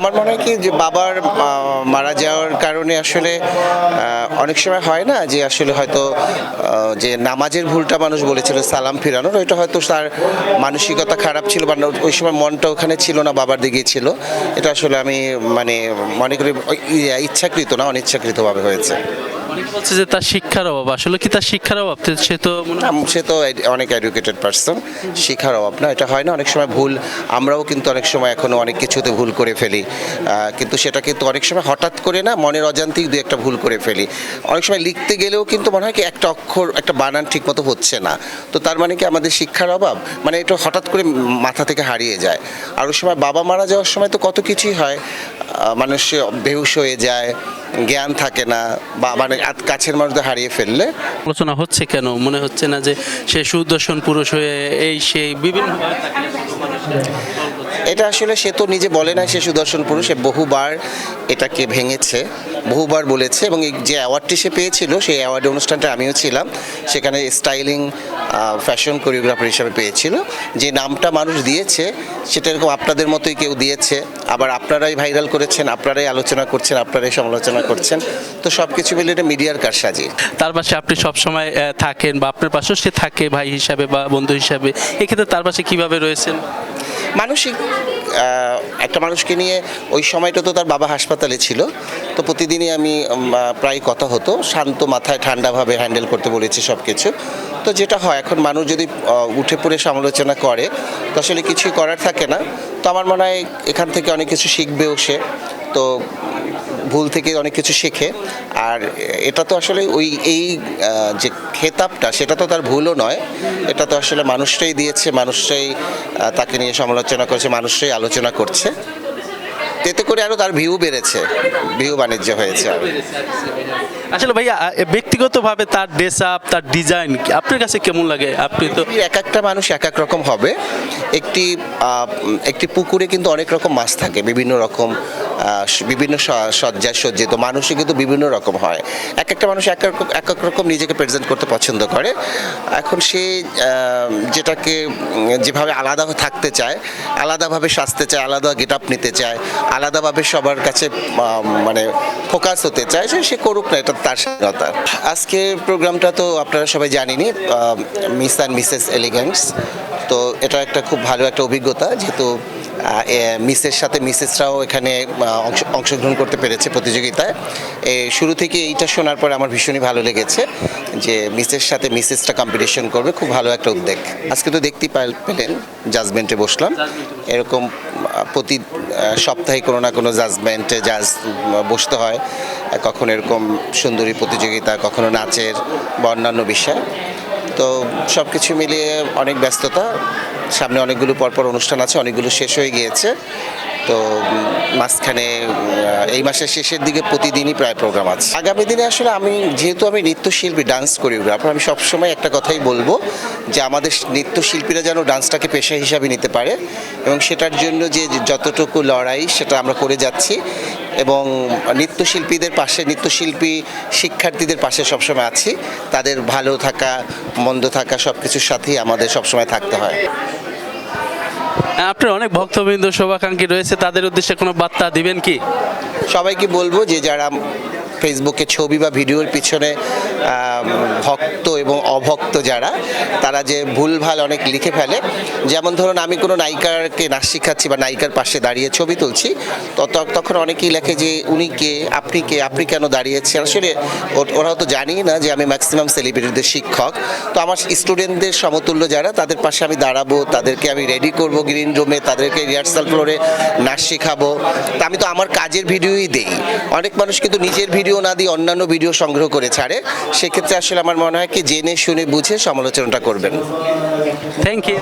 আমার মনে হয় কি যে বাবার মারা যাওয়ার কারণে আসলে অনেক সময় হয় না যে আসলে হয়তো যে নামাজের ভুলটা মানুষ বলেছিল, সালাম ফিরানোর, ওইটা হয়তো তার মানসিকতা খারাপ ছিল বা ওই সময় মনটা ওখানে ছিল না, বাবার দিকে ছিল। এটা আসলে আমি মানে মনে করি, ইচ্ছাকৃত না, অনিচ্ছাকৃতভাবে হয়েছে। বলছে যে তার শিক্ষার অভাব। আসলে কি তার শিক্ষার অভাব? সে তো সে তো অনেক এডুকেটেড পার্সন শিক্ষার অভাব না, এটা হয় না, অনেক সময় ভুল, আমরাও কিন্তু অনেক সময় এখনও অনেক কিছুতে ভুল করে ফেলি। কিন্তু সেটা কিন্তু অনেক সময় হঠাৎ করে না মনের অজান্তেই দু একটা ভুল করে ফেলি। অনেক সময় লিখতে গেলেও কিন্তু মনে হয় কি একটা অক্ষর, একটা বানান ঠিকমতো হচ্ছে না। তো তার মানে কি আমাদের শিক্ষার অভাব? মানে এটা হঠাৎ করে মাথা থেকে হারিয়ে যায়। আর ওই সময় বাবা মারা যাওয়ার সময় তো কত কিছুই হয়। মানুষ বেহুশ হয়ে যায় জ্ঞান থাকে না বা মানে কাছের মানুষদের হারিয়ে ফেললে। আলোচনা হচ্ছে কেন? মনে হচ্ছে না যে সে সুদর্শন পুরুষ হয়ে এই সেই বিভিন্ন এটা আসলে সে তো নিজে বলে না সে সুদর্শন পুরুষ সে বহুবার এটাকে ভেঙেছে বহুবার বলেছে এবং এই যে অ্যাওয়ার্ডটি সে পেয়েছিল সেই অ্যাওয়ার্ড অনুষ্ঠানটা আমিও ছিলাম। সেখানে স্টাইলিং ফ্যাশন কোরিওগ্রাফার হিসাবে পেয়েছিল। যে নামটা মানুষ দিয়েছে সেটা এরকম আপনাদের মতোই কেউ দিয়েছে। আবার আপনারাই ভাইরাল করেছেন আপনারাই আলোচনা করছেন আপনারাই সমালোচনা করছেন। তো সব কিছু মিলে এটা মিডিয়ার কারসাজি তার পাশে আপনি সবসময় থাকেন বা আপনার পাশেও সে থাকে ভাই হিসাবে বা বন্ধু হিসাবে। এক্ষেত্রে তার পাশে কীভাবে রয়েছেন? মানসিক একটা মানুষকে নিয়ে ওই সময়টা তো তার বাবা হাসপাতালে ছিল। তো প্রতিদিনই আমি প্রায় কথা হতো। শান্ত মাথায় ঠান্ডাভাবে হ্যান্ডেল করতে বলেছি সব কিছু তো যেটা হয়, এখন মানুষ যদি উঠে পড়ে সমালোচনা করে, তো আসলে কিছুই করার থাকে না। তো আমার মনে হয় এখান থেকে অনেক কিছু শিখবেও সে। তো ভুল থেকে অনেক কিছু শেখে। আর এটা তো আসলে ওই, এই যে খেতাবটা, সেটা তো তার ভুলও নয়। এটা তো আসলে মানুষটাই দিয়েছে, মানুষটাই তাকে নিয়ে সমালোচনা করেছে, মানুষটাই আলোচনা করছে। এতে করে আরও তার ভিউ বেড়েছে ভিউ বাণিজ্য হয়েছে আসলে ভাইয়া ব্যক্তিগতভাবে তার ড্রেস আপ তার ডিজাইন আপনার কাছে কেমন লাগে? আপনি তো এক একটা মানুষ এক এক রকম হবে। একটি একটি পুকুরে কিন্তু অনেক রকম মাছ থাকে বিভিন্ন রকম বিভিন্ন সজ্জায় সজ্জিত। মানুষই কিন্তু বিভিন্ন রকম হয়। এক একটা মানুষ এক এক এক রকম নিজেকে প্রেজেন্ট করতে পছন্দ করে। এখন সে যেটাকে যেভাবে আলাদা থাকতে চায়, আলাদাভাবে সাজতে চায়, আলাদা গেট আপ নিতে চায়, আলাদাভাবে সবার কাছে মানে ফোকাস হতে চায়, সে সে করুক না, এটা তার স্বাধীনতা। আজকের প্রোগ্রামটা তো আপনারা সবাই জানেনই মিস অ্যান্ড মিসেস এলিগেন্স তো এটা একটা খুব ভালো একটা অভিজ্ঞতা, যেহেতু মিসের সাথে মিসেসরাও এখানে অংশগ্রহণ করতে পেরেছে প্রতিযোগিতায়। এ, শুরু থেকে এইটা শোনার পর আমার ভীষণই ভালো লেগেছে যে মিসের সাথে মিসেসটা কম্পিটিশন করবে। খুব ভালো একটা উদ্যোগ। আজকে তো দেখতেই পেলেন জাজমেন্টে বসলাম। এরকম প্রতি সপ্তাহে কোনো না কোনো জাজমেন্টে জাজ বসতে হয়। কখনো এরকম সুন্দরী প্রতিযোগিতা কখনো নাচের বা অন্যান্য বিষয়। তো সব কিছু মিলিয়ে অনেক ব্যস্ততা। সামনে অনেকগুলো পরপর অনুষ্ঠান আছে, অনেকগুলো শেষ হয়ে গিয়েছে। তো মাঝখানে এই মাসের শেষের দিকে প্রতিদিনই প্রায় প্রোগ্রাম আছে। আগামী দিনে আসলে আমি, যেহেতু আমি নৃত্যশিল্পী ডান্স কোরিওগ্রাফার আমি সবসময় একটা কথাই বলব যে আমাদের নৃত্যশিল্পীরা যেন ডান্সটাকে পেশা হিসাবে নিতে পারে এবং সেটার জন্য যে যতটুকু লড়াই সেটা আমরা করে যাচ্ছি এবং নৃত্যশিল্পীদের পাশে নৃত্যশিল্পী শিক্ষার্থীদের পাশে সবসময় আছি। তাদের ভালো থাকা মন্দ থাকা সব কিছুর সাথেই আমাদের সবসময় থাকতে হয়। আপনার অনেক ভক্তবৃন্দ শোভাকাঙ্ক্ষী রয়েছে তাদের উদ্দেশ্যে কোনো বার্তা দিবেন কি? সবাইকে বলব যে যারা ফেসবুকে ছবি বা ভিডিওর পিছনে ভক্ত এবং অভক্ত যারা, তারা যে ভুলভাল অনেক লিখে ফেলে। যেমন ধরুন, আমি কোনো নায়িকাকে নাচ শিখাচ্ছি বা নায়িকার পাশে দাঁড়িয়ে ছবি তুলছি, তো ত- তখন অনেকেই লেখে যে, উনি কে? আপনি কে? আপনি কেন দাঁড়িয়েছেন? আসলে ওরাও তো জানি না যে, আমি ম্যাক্সিমাম সেলিব্রিটিদের শিক্ষক। তো আমার স্টুডেন্টদের সমতুল্য যারা, তাদের পাশে আমি দাঁড়াবো, তাদেরকে আমি রেডি করব গ্রিন রুমে তাদেরকে রিহার্সাল ফ্লোরে নাচ শেখাবো। তা আমি তো আমার কাজের ভিডিওই দেই। অনেক মানুষ কিন্তু নিজের ভিডিও না দিয়ে অন্যান্য ভিডিও সংগ্রহ করে ছাড়ে, সেক্ষেত্রে আসলে আমার মনে হয় কি জেনে শুনে বুঝে সমালোচনাটা করবেন। Thank you